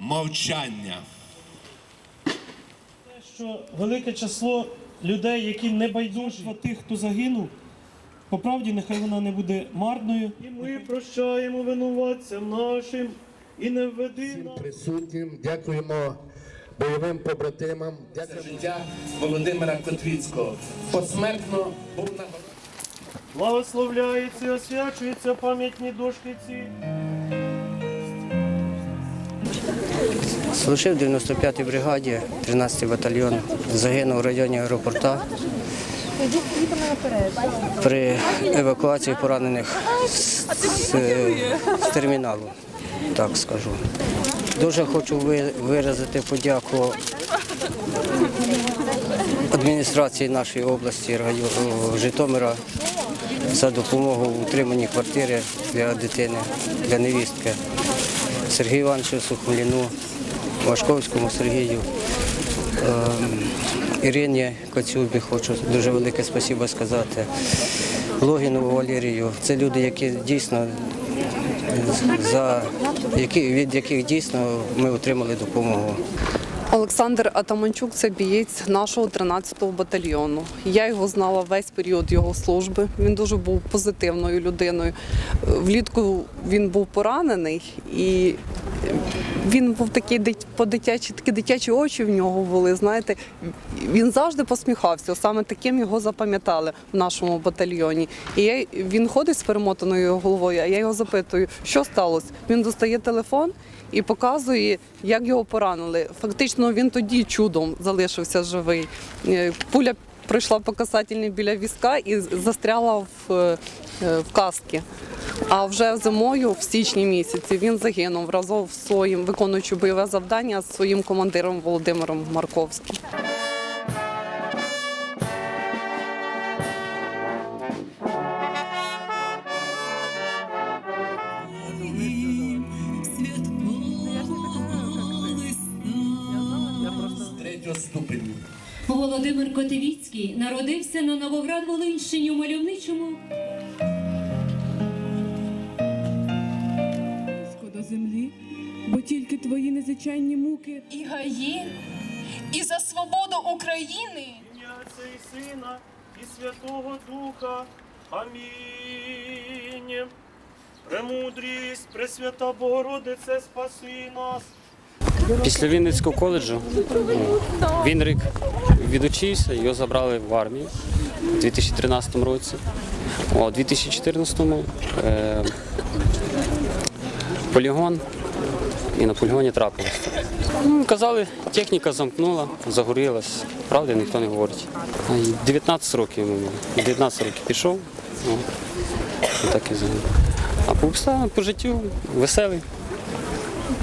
мовчання. Що велике число людей, які не байдужі тих, хто загинув, по правді нехай вона не буде марною. І ми прощаємо винуватцям нашим і не введи нас. присутнім. Дякуємо бойовим побратимам. Дякуємо. Життя Володимира Котвіцького посмертно був на Благословляється, і освячується пам'ятні дошки ці. Служив в 95-й бригаді, 13-й батальйон. Загинув в районі аеропорта при евакуації поранених з, з, терміналу, так скажу. Дуже хочу виразити подяку адміністрації нашої області Житомира за допомогу в утриманні квартири для дитини, для невістки. Сергію Івановичу Сухомліну, Вашковському Сергію, Ірині Коцюбі хочу дуже велике спасибо сказати. Логінову Валерію. Це люди, які дійсно за які, від яких дійсно ми отримали допомогу. Олександр Атаманчук це бієць нашого 13-го батальйону. Я його знала весь період його служби. Він дуже був позитивною людиною. Влітку він був поранений і він був такий по-дитячі, такі дитячі очі в нього були. Знаєте, він завжди посміхався. Саме таким його запам'ятали в нашому батальйоні. І я, він ходить з перемотаною головою, а я його запитую, що сталося. Він достає телефон і показує, як його поранили. Фактично, він тоді чудом залишився живий. Е, Пуля пройшла по касательній біля візка і застряла в, е, в каски. А вже зимою, в січні місяці, він загинув разом з своїм виконуючи бойове завдання з своїм командиром Володимиром Марковським. Володимир Котивіцький народився на Новоград-Волинщині у мальовничому твої незвичайні муки і гаї, і за свободу України. Ім'я Отця і Сина і Святого Духа. Амінь. Премудрість, Пресвята Богородице, спаси нас. Після Вінницького коледжу він рік відучився, його забрали в армію у 2013 році. У 2014-му е, полігон і на полігоні трапилось. Ну, казали, техніка замкнула, загорілась. Правда, ніхто не говорить. 19 років йому було. 19 років пішов. О, і так і загинув. А по, обставинам, по життю веселий.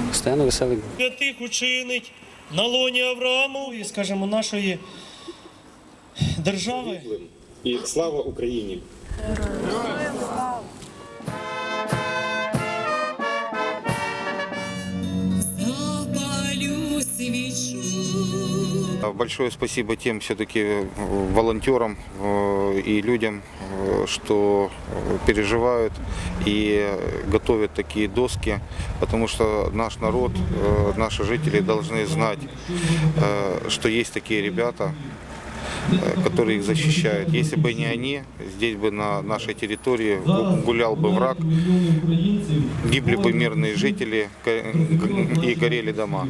Постійно веселий був. Святих учинить на лоні Аврааму і, скажімо, нашої держави. І слава Україні! запалю Большое спасибо тем все-таки волонтерам э, и людям, э, что э, переживают и готовят такие доски, потому что наш народ, э, наши жители должны знать, э, что есть такие ребята, э, которые их защищают. Если бы не они, здесь бы на нашей территории гу- гулял бы враг, гибли бы мирные жители и горели дома.